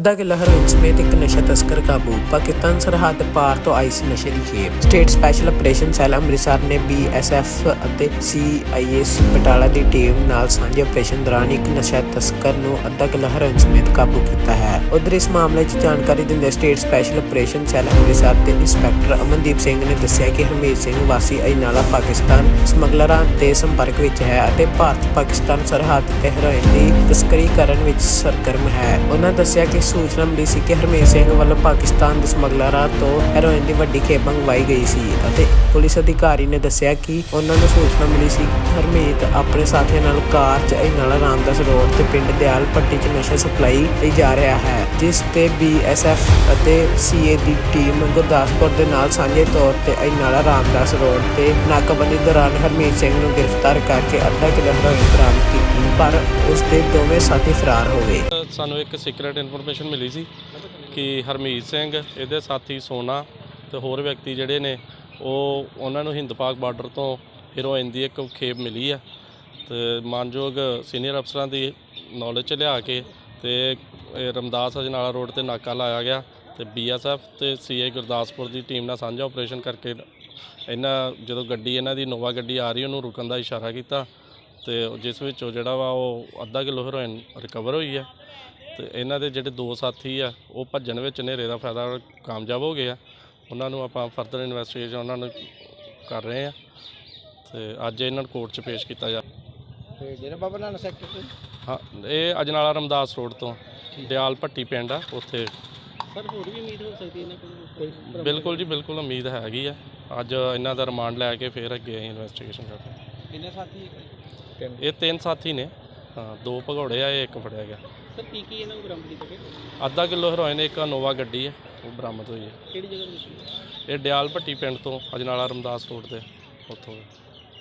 ਅੱਧਾ kilo heroin ਸਮੇਤ ਇੱਕ ਨਸ਼ਾ ਤਸਕਰ ਕਾਬੂ, ਪਾਕਿਸਤਾਨ ਸਰਹੱਦ ਪਾਰ ਤੋਂ ਆਈ ਸੀ ਨਸ਼ੇ ਦੀ ਖੇਪ। State special operation cell Amritsar ਨੇ ਬੀਐਸਐਫ ਅਤੇ ਸੀਆਈਐਸ ਬਟਾਲਾ ਦੀ ਟੀਮ ਨਾਲ ਸਾਂਝੇ ਆਪਰੇਸ਼ਨ ਦੌਰਾਨ ਇੱਕ ਨਸ਼ਾ ਤਸਕਰ ਨੂੰ ਅੱਧਾ ਕਿਲੋ ਹੈਰੋਇਨ ਸਮੇਤ ਕਾਬੂ ਕੀਤਾ ਹੈ। ਉਧਰ ਇਸ ਮਾਮਲੇ 'ਚ ਜਾਣਕਾਰੀ ਦਿੰਦੇ state special operation cell Amritsar ਦੇ ਇੰਸਪੈਕਟਰ ਅਮਨਦੀਪ ਸਿੰਘ ਨੇ ਦੱਸਿਆ ਕਿ ਹਰਮੀਤ ਸਿੰਘ ਵਾਸੀ ਅਜਨਾਲਾ, ਪਾਕਿਸਤਾਨ ਸਮਗਲਰਾਂ ਦੇ ਸੰਪਰਕ ਵਿੱਚ ਹੈ ਅਤੇ ਭਾਰਤ ਪਾਕਿਸਤਾਨ ਸਰਹੱਦ ਤੇ ਹੈਰੋਇਨ ਦੀ ਤਸਕਰੀ ਕਰਨ ਵਿੱਚ ਸਰਗਰਮ ਹੈ। ਉਹਨਾਂ ਦੱਸਿਆ ਕਿ ਸੂਚਨਾ ਮਿਲੀ ਸੀ ਕਿ ਹਰਮੀਤ ਸਿੰਘ ਵੱਲੋਂ ਪਾਕਿਸਤਾਨ ਦੇ ਸਮਗਲਰਾਂ ਤੋਂ ਹੈਰੋਇਨ ਦੀ ਵੱਡੀ ਖੇਪ ਮੰਗਵਾਈ ਗਈ ਸੀ ਅਤੇ ਪੁਲਿਸ ਅਧਿਕਾਰੀ ਨੇ ਦੱਸਿਆ ਕਿ ਉਹਨਾਂ ਨੂੰ ਸੂਚਨਾ ਮਿਲੀ ਸੀ ਕਿ ਹਰਮੀਤ ਆਪਣੇ ਸਾਥੀਆਂ ਨਾਲ ਕਾਰ 'ਚ ਅਜਨਾਲਾ ਰਾਮਦਾਸ ਰੋਡ ਤੇ ਪਿੰਡ ਦਿਆਲ ਪੱਟੀ 'ਚ ਨਸ਼ਾ ਸਪਲਾਈ ਲਈ ਜਾ ਰਿਹਾ ਹੈ। ਜਿਸ ਤੇ ਬੀਐਸਐਫ ਅਤੇ ਸੀਏ ਦੀ ਟੀਮ ਗੁਰਦਾਸਪੁਰ ਦੇ ਨਾਲ ਸਾਂਝੇ ਤੌਰ ਤੇ ਅਜਨਾਲਾ ਰਾਮਦਾਸ ਰੋਡ ਤੇ ਨਾਕਾਬੰਦੀ ਦੌਰਾਨ ਹਰਮੀਤ ਸਿੰਘ ਨੂੰ ਗ੍ਰਿਫਤਾਰ ਕਰਕੇ ਅੱਧਾ ਕਿਲੋ ਹੈਰੋਇਨ ਬਰਾਮਦ ਕੀਤੀ, ਪਰ ਉਸ ਦੇ ਦੋਵੇਂ ਸਾਥੀ ਫਰਾਰ ਹੋ ਗਏ। ਸਾਨੂੰ ਇੱਕ ਸੀਕ੍ਰੀਟ ਇਨਫੋਰਮੇਸ਼ਨ ਮਿਲੀ ਸੀ ਕਿ ਹਰਮੀਤ ਸਿੰਘ, ਇਹਦੇ ਸਾਥੀ ਸੋਨਾ ਤੇ ਹੋਰ ਵਿਅਕਤੀ ਜਿਹੜੇ ਨੇ, ਉਹ ਉਹਨਾਂ ਨੂੰ ਹਿੰਦ ਬਾਰਡਰ ਤੋਂ ਹੀਰੋਇਨ ਦੀ ਇੱਕ ਖੇਪ ਮਿਲੀ ਆ ਤੇ ਮਾਨਯੋਗ ਸੀਨੀਅਰ ਅਫਸਰਾਂ ਦੀ ਨੌਲੇਜ ਚ ਲਿਆ ਕੇ ਤੇ ਰਮਦਾਸ ਅਜਨਾਲਾ ਰੋਡ ਤੇ ਨਾਕਾ ਲਾਇਆ ਗਿਆ ਤੇ ਬੀਐਸਐਫ ਤੇ ਸੀਆਈ ਗੁਰਦਾਸਪੁਰ ਦੀ ਟੀਮ ਨਾਲ ਸਾਂਝਾ ਆਪਰੇਸ਼ਨ ਕਰਕੇ ਇਹਨਾਂ ਜਦੋਂ ਗੱਡੀ ਇਹਨਾਂ ਦੀ ਨੋਵਾ ਗੱਡੀ ਆ ਰਹੀ, ਉਹਨੂੰ ਰੁਕਣ ਦਾ ਇਸ਼ਾਰਾ ਕੀਤਾ ਤੇ ਜਿਸ ਵਿੱਚ ਉਹ ਜਿਹੜਾ ਵਾ ਉਹ ਅੱਧਾ ਕਿਲੋ ਹੈਰੋਇਨ ਰਿਕਵਰ ਹੋਈ ਹੈ ਤੇ ਇਹਨਾਂ ਦੇ ਜਿਹੜੇ ਦੋ ਸਾਥੀ ਆ, ਉਹ ਭੱਜਣ ਵਿੱਚ ਹਨੇਰੇ ਦਾ ਫਾਇਦਾ ਕਾਮਯਾਬ ਹੋ ਗਏ ਆ। ਉਹਨਾਂ ਨੂੰ ਆਪਾਂ ਫਰਦਰ ਇਨਵੈਸਟੀਗੇਸ਼ਨ ਉਹਨਾਂ ਨੂੰ ਕਰ ਰਹੇ ਆ ਤੇ ਅੱਜ ਇਹਨਾਂ ਨੂੰ ਕੋਰਟ 'ਚ ਪੇਸ਼ ਕੀਤਾ ਜਾ ਤੇ ਜਿਹੜਾ ਬਾਬਾ ਨਾਨਕ ਸੈਕਟਰ ਤੋਂ? ਹਾਂ ਇਹ ਅਜਨਾਲਾ ਰਮਦਾਸ ਰੋਡ ਤੋਂ ਦਿਆਲ ਭੱਟੀ ਪਿੰਡ ਆ ਉੱਥੇ। ਸਰ ਹੋਰ ਵੀ ਉਮੀਦ ਹੋ ਸਕਦੀ ਹੈ ਇਹਨਾਂ ਕੋਲ? ਕੋਈ ਬਿਲਕੁਲ ਜੀ ਬਿਲਕੁਲ ਉਮੀਦ ਹੈਗੀ ਆ। ਅੱਜ ਇਹਨਾਂ ਦਾ ਰਿਮਾਂਡ ਲੈ ਕੇ ਫਿਰ ਅੱਗੇ ਅਸੀਂ ਇਨਵੈਸਟੀਗੇਸ਼ਨ ਕਰਦੇ ਹਾਂ। ਕਿੰਨੇ ਸਾਥੀ ਇਹ ਤਿੰਨ ਸਾਥੀ ਨੇ। ਹਾਂ ਦੋ ਭਗੌੜੇ ਆ ਇਹ ਇੱਕ ਫੜਿਆ ਗਿਆ। ਸਰ ਕੀ ਕੀ ਇਹਨਾਂ ਨੂੰ ਬਰਾਮਦ ਕੀਤਾ ਗਿਆ? ਅੱਧਾ ਕਿਲੋ ਹੈਰੋਇਨ ਇੱਕ ਨੋਵਾ ਗੱਡੀ ਹੈ ਉਹ ਬਰਾਮਦ ਹੋਈ ਹੈ ਕਿਹੜੀ ਜਗ੍ਹਾ ਤੋਂ ਮਿਲੀ ਇਹ ਡਿਆਲ ਭੱਟੀ ਪਿੰਡ ਤੋਂ ਅਜਨਾਲਾ ਰਮਦਾਸ ਰੋਡ ਤੇ ਉੱਥੋਂ।